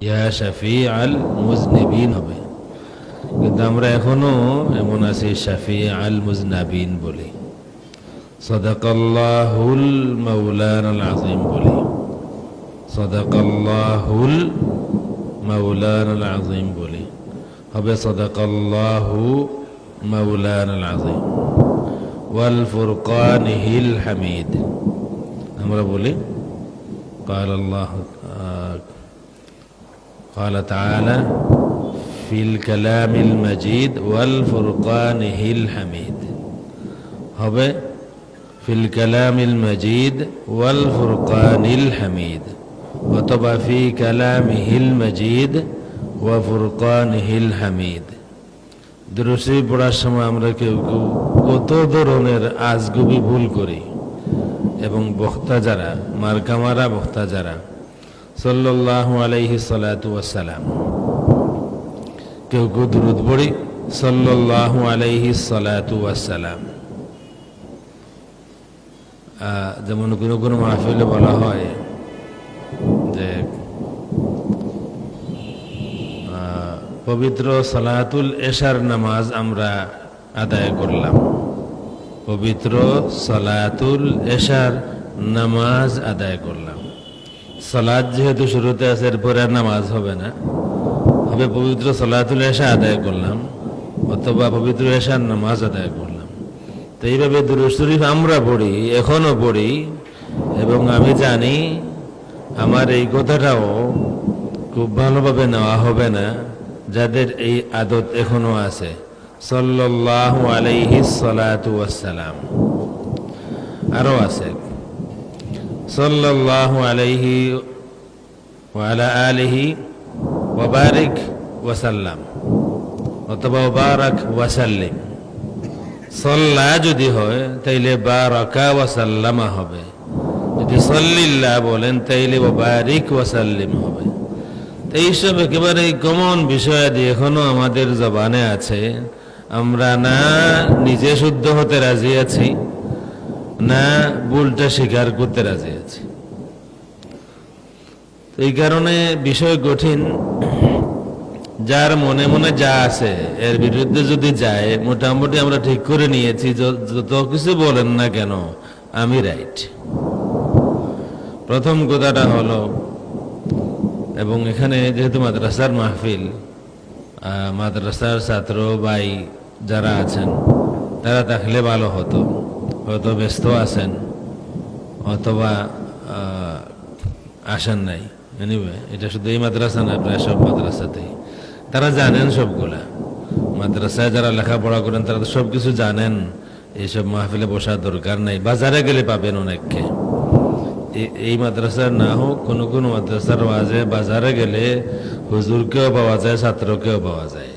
ইয়া শাফি আল মুজনিবিন হবে কিন্তু আমরা এখনো এমন আছি শাফি আল মুজনাবিন বলি সদাকাল্লাহুল মৌলান আল আজিম বলি সদাকাল্লাহুল মৌলান আল আজিম বলি হবে সদাকাল্লাহু মৌলান আল আজিম ওয়াল ফুরকানিহিল হামিদ আমরা বলি قال الله آه، قال تعالى في الكلام المجيد والفرقانه الحميد হবে في الكلام المجيد والفرقان الحميد অথবা في كلامه المجيد وفرقانه الحميد দুরুশি পড়ার সময় আমরা কেউ কেউ কত ধরনের আজগুবি ভুল করি এবং বক্তা যারা মার্কামারা বক্তা যারা সাল্লাল্লাহু আলাইহি সালাতু ওয়াসালাম কেউ কেউ দুরুদ পড়ি সাল্লাল্লাহু আলাইহি সালাতু আহ, যেমন কোনো কোনো মাহফিলে বলা হয় যে পবিত্র সালাতুল এশার নামাজ আমরা আদায় করলাম। পবিত্র সালাতুল এশার নামাজ আদায় করলাম। সালাদ যেহেতু শুরুতে আছে, এরপরে আর নামাজ হবে না। হবে পবিত্র সালাতুল এসা আদায় করলাম, অথবা পবিত্র এশার নামাজ আদায় করলাম। তো এইভাবে দুরুদ শরীফ আমরা পড়ি, এখনও পড়ি, এবং আমি জানি আমার এই কথাটাও খুব ভালোভাবে নেওয়া হবে না, যাদের এই আদত এখনও আছে। সাল্লাল্লাহু আলাইহি সালাতু ওয়াসসালাম। আরও আছে সাল্লাল্লাহু আলাইহি ওয়ালা আলিহি ওয়াবারিক ওয়াসাল্লাম অথবা ওবারাক ওয়াসাল্লিম সল্লা যদি হয়, তাইলে বারাকা ওয়াসাল্লামা হবে। যদি সল্লিল্লাহ বলেন, তাইলে ওবারিক ওয়াসাল্লিম হবে। তো এইসব একেবারে কমন বিষয়াদি এখনও আমাদের জবানে আছে। আমরা না নিজে শুদ্ধ হতে রাজি আছি। না, ভুলটা স্বীকার করতে রাজি আছে। এই কারণে বিষয় কঠিন। যার মনে মনে যা আছে, এর বিরুদ্ধে যদি যায়, মোটামুটি আমরা ঠিক করে নিয়েছি যত কিছু বলেন না কেন, আমি রাইট। প্রথম কথাটা হলো, এবং এখানে যেহেতু মাদ্রাসার মাহফিল মাদ্রাসার ছাত্র ভাই যারা আছেন, তারা থাকলে ভালো হতো। হয়তো ব্যস্ত আছেন অথবা আসেন নাই। এনিওয়ে এটা শুধু এই মাদ্রাসা না, প্রায় সব মাদ্রাসাতেই। তারা জানেন সবগুলা। মাদ্রাসায় যারা লেখাপড়া করেন, তারা তো সব কিছু জানেন। এইসব মাহফিলে বসার দরকার নাই। বাজারে গেলে পাবেন অনেককে। এই মাদ্রাসার না হোক, কোনো কোনো মাদ্রাসার ওয়াজে বাজারে গেলে হুজুরকেও পাওয়া যায়, ছাত্রকেও পাওয়া যায়।